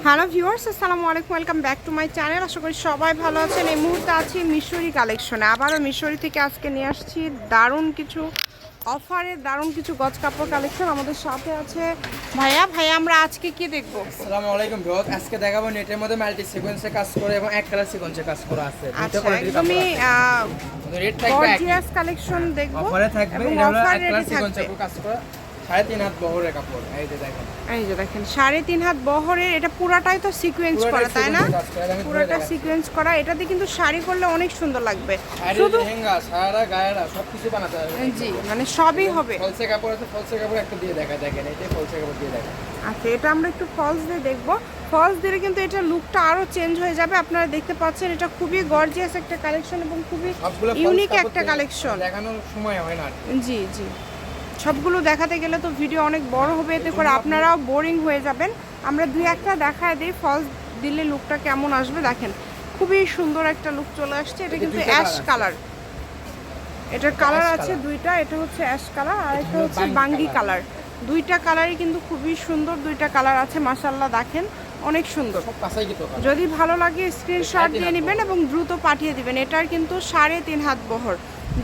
Hello viewers আসসালামু আলাইকুম welcome back to my channel. আশা করি সবাই ভালো আছেন। এই মুহূর্তে আছি মিশরি কালেকশনে। আবারও মিশরি থেকে আজকে নিয়ে আসছি দারুণ কিছু অফারে দারুণ কিছু গজ কাপড় কালেকশন আমাদের সাথে আছে। ভাইয়া ভাইয়া আমরা আজকে কি দেখব? আসসালামু আলাইকুম ভিউয়ার আজকে দেখাবো নেটের মধ্যে মাল্টি সিকোয়েন্সে কাজ করে এবং এক কালার সিকোয়েন্সে কাজ করা আছে। আচ্ছা একদমই গর্জিয়াস কালেকশন দেখব অফারে থাকবে এটা হলো এক কালার সিকোয়েন্সে কাজ করা। সাড়ে তিন হাত বহরের কাপড় এই যে দেখেন। এই যে দেখেন সাড়ে তিন হাত বহরের এটা পুরাটাই তো সিকোয়েন্স করা তাই না? পুরোটা। সিকোয়েন্স করা এটাতে কিন্তু শাড়ি করলে অনেক সুন্দর লাগবে। শুধু লেহেঙ্গা সারা গায়েরা সব কিছু বানাতে হবে। জি মানে সবই হবে। ফলসে কাপড় আছে ফলসে কাপড় একটা দিয়ে দেখা দেখেন এটাই ফলসে কাপড় দিয়ে দেখা আচ্ছা এটা আমরা একটু ফলস দিয়ে দেখব। ফলস দিলে কিন্তু এটা লুকটা আরও চেঞ্জ হয়ে যাবে। আপনারা দেখতে পাচ্ছেন এটা খুবই গর্জিয়াস একটা কালেকশন এবং খুবই ইউনিক একটা কালেকশন দেখানোর সময় হয় না জি জি। সবগুলো দেখাতে গেলে তো ভিডিও অনেক বড় হবে এতে করে আপনারাও বোরিং হয়ে যাবেন। আমরা দুই একটা দেখায় দিই ফলস দিলে লুকটা কেমন আসবে দেখেন। খুবই সুন্দর একটা লুক চলে আসছে এটা কিন্তু অ্যাশ কালার এটার কালার আছে দুইটা এটা হচ্ছে অ্যাশ কালার আর এটা হচ্ছে বাঙ্গি কালার দুইটা কালারই কিন্তু খুবই সুন্দর দুইটা কালার আছে মাসাল্লাহ দেখেন অনেক সুন্দর। যদি ভালো লাগে স্ক্রিনশট দিয়ে নেবেন এবং দ্রুত পাঠিয়ে দিবেন এটার কিন্তু সাড়ে তিন হাত বহর।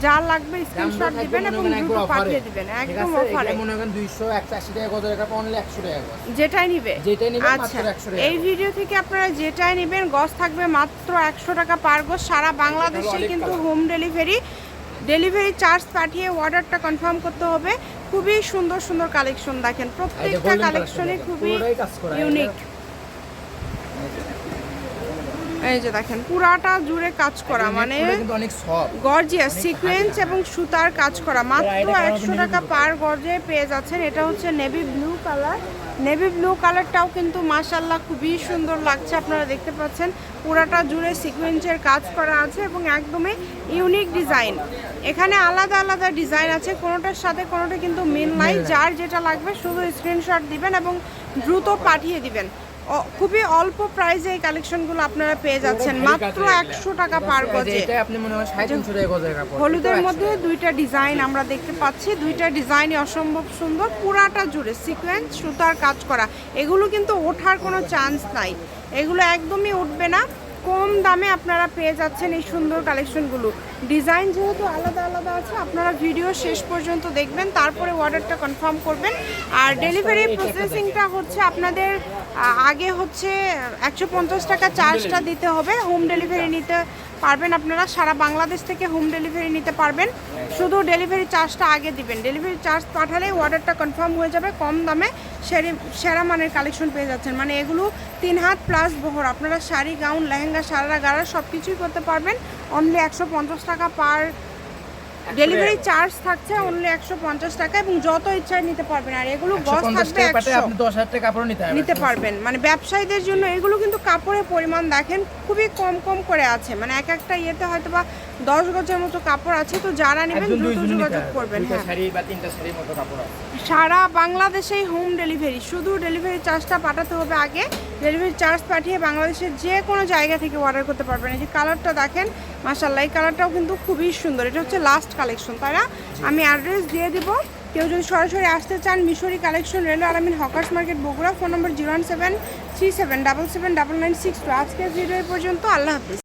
যা লাগবে স্ক্রিনশট দিবেন এবং দ্রুত পাঠিয়ে দিবেন একদম অফারে মনে করেন 200 180 টাকা কত টাকা অনলি 100 টাকা যেটাই নিবে। যেটাই নিবে মাত্র আচ্ছা 100 টাকা এই ভিডিও থেকে আপনারা যেটাই নেবেন গজ থাকবে মাত্র একশো টাকা পার গজ। সারা বাংলাদেশে কিন্তু হোম ডেলিভারি ডেলিভারি চার্জ পাঠিয়ে অর্ডারটা কনফার্ম করতে হবে। খুবই সুন্দর সুন্দর কালেকশন দেখেন। প্রত্যেকটা কালেকশনই খুবই ইউনিক এই যে দেখেন পুরাটা জুড়ে কাজ করা মানে অনেক গর্জিয়াস সিকোয়েন্স এবং সুতার কাজ করা মাত্র একশো টাকা পার গজে পেয়ে যাচ্ছেন। এটা হচ্ছে navy blue colour navy blue কালারটাও কিন্তু মাশাল্লাহ খুবই সুন্দর লাগছে আপনারা দেখতে পাচ্ছেন। পুরাটা জুড়ে সিকোয়েন্সের কাজ করা আছে এবং একদমই ইউনিক ডিজাইন এখানে আলাদা আলাদা ডিজাইন আছে কোনোটার সাথে কোনোটা কিন্তু মিল নাই। যার যেটা লাগবে শুধু স্ক্রিনশট দিবেন এবং দ্রুত পাঠিয়ে দিবেন। খুবই অল্প প্রাইসে এই কালেকশনগুলো আপনারা পেয়ে যাচ্ছেন। মাত্র একশো টাকা পার গজে এটা আপনি 350 টাকা গজের কাপড় হলুদের মধ্যে দুইটা ডিজাইন আমরা দেখতে পাচ্ছি। দুইটা ডিজাইনই অসম্ভব সুন্দর পুরাটা জুড়ে সিকোয়েন্স সুতার কাজ করা। এগুলো কিন্তু ওঠার কোনো চান্স নাই। এগুলো একদমই উঠবে না। কম দামে আপনারা পেয়ে যাচ্ছেন এই সুন্দর কালেকশনগুলো ডিজাইন যেহেতু আলাদা আলাদা আছে আপনারা ভিডিও শেষ পর্যন্ত দেখবেন তারপরে অর্ডারটা কনফার্ম করবেন। আর ডেলিভারি প্রসেসিংটা হচ্ছে আপনাদের আগে হচ্ছে একশো পঞ্চাশ টাকা চার্জটা দিতে হবে হোম ডেলিভারি নিতে পারবেন আপনারা সারা বাংলাদেশ থেকে হোম ডেলিভারি নিতে পারবেন। শুধু ডেলিভারি চার্জটা আগে দিবেন। ডেলিভারি চার্জ পাঠালেই অর্ডারটা কনফার্ম হয়ে যাবে কম দামে সেরি সেরা মানের কালেকশন পেয়ে যাচ্ছেন। মানে এগুলো তিন হাত প্লাস বহর। আপনারা শাড়ি গাউন লেহেঙ্গা সারা গাড়া সব কিছুই করতে পারবেন। অনলি একশো পঞ্চাশ টাকা পার ডেলিভারি চার্জ থাকছে অনলি একশো পঞ্চাশ টাকা এবং যত ইচ্ছায় নিতে পারবেন। আর এগুলো গজ থাকবে আপনি 10000 টাকা কাপড় নিতে নিতে পারবেন। মানে ব্যবসায়ীদের জন্য এগুলো কিন্তু কাপড়ের পরিমাণ দেখেন খুবই কম কম করে আছে। মানে এক একটা ইয়েতে হয়তো বা দশ গজের মতো কাপড় আছে তো যারা নেবেন দ্রুত যোগাযোগ করবেন হ্যাঁ। সারা বাংলাদেশেই হোম ডেলিভারি শুধু ডেলিভারি চার্জটা পাঠাতে হবে আগে। ডেলিভারি চার্জ পাঠিয়ে বাংলাদেশের যে কোনো জায়গা থেকে অর্ডার করতে পারবেন। এই যে কালারটা দেখেন মাসাল্লাহ এই কালারটাও কিন্তু খুবই সুন্দর। এটা হচ্ছে লাস্ট কালেকশন তাই না? আমি অ্যাড্রেস দিয়ে দিব। কেউ যদি সরাসরি আসতে চান Mishri collection railway আরামিন hawkers market Bogura phone number zero one seven three seven double seven double nine six two আজকের ভিডিও পর্যন্ত আল্লাহ হাফিজ।